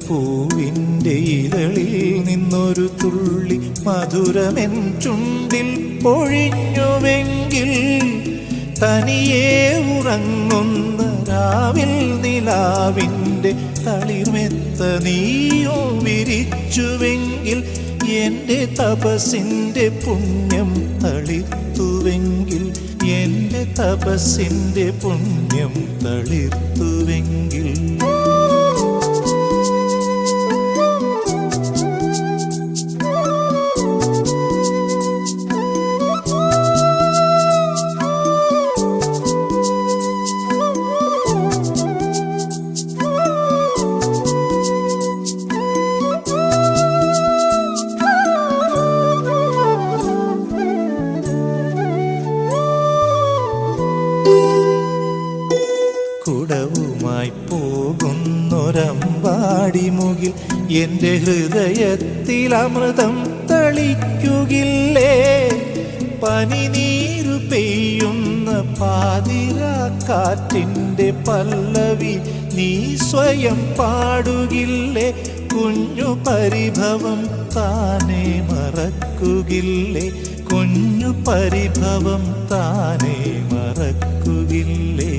പൂവിന്റെ ഇതളിൽ നിന്നൊരു തുള്ളി മധുരമെൻ ചുണ്ടിൽ പൊഴിഞ്ഞുവെങ്കിൽ തനിയെ ഉറങ്ങുന്ന രാവിൽ നിലാവിന്റെ തളിമെത്ത നീയോ വിരിച്ചുവെങ്കിൽ എന്റെ തപസിന്റെ പുണ്യം തളിർത്തുവെങ്കിൽ എന്റെ തപസിന്റെ പുണ്യം തളിർത്തുവെങ്കിൽ കുടവുമായി പോകുന്നൊരമ്പാടി മുകിൽ എന്റെ ഹൃദയത്തിൽ അമൃതം തളിക്കുകില്ലേ? പനിനീരു പെയ്യുന്ന പാതിരാക്കാറ്റിന്റെ പല്ലവി നീ സ്വയം പാടുകില്ലേ? കുഞ്ഞു പരിഭവം താനെ മറക്കുകില്ലേ? കുഞ്ഞു പരിഭവം താനെ മറക്കുകില്ലേ?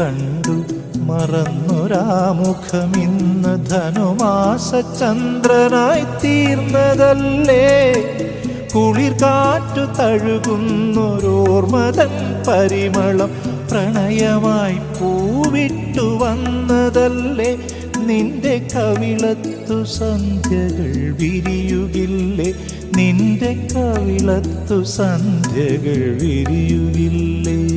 കണ്ടു മറന്നൊരാമുഖമിന്ന് ധനുമാസ ചന്ദ്രനായി തീർന്നതല്ലേ കുളിർ കാറ്റു തഴുകുന്നൊരോർമതൻ പരിമളം പ്രണയമായി പൂവിട്ടു വന്നതല്ലേ? നിന്റെ കവിളത്തു സന്ധ്യകൾ വിരിയുകില്ലേ? നിന്റെ കവിളത്തു സന്ധ്യകൾ വിരിയുകില്ലേ?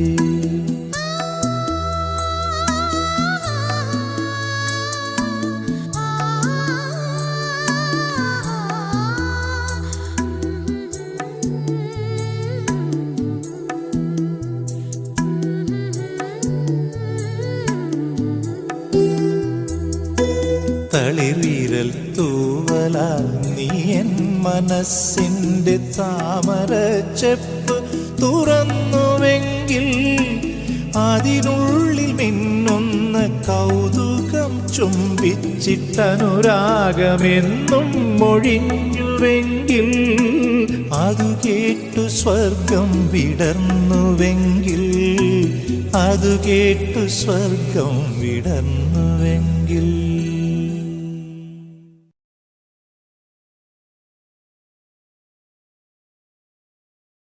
തളിർവിരൽ തൂവലാൽ നീ എൻ മനസ്സിന്റെ താമര ചെപ്പ് തുറന്നുവെങ്കിൽ അതിനുള്ളിൽ മിന്നുന്ന കൗതുകം ചുംബിച്ചിട്ടനുരാഗമെന്നും മൊഴിഞ്ഞുവെങ്കിൽ അതു കേട്ടു സ്വർഗം വിടർന്നുവെങ്കിൽ അതു കേട്ടു സ്വർഗം വിടർന്നുവെങ്കിൽ.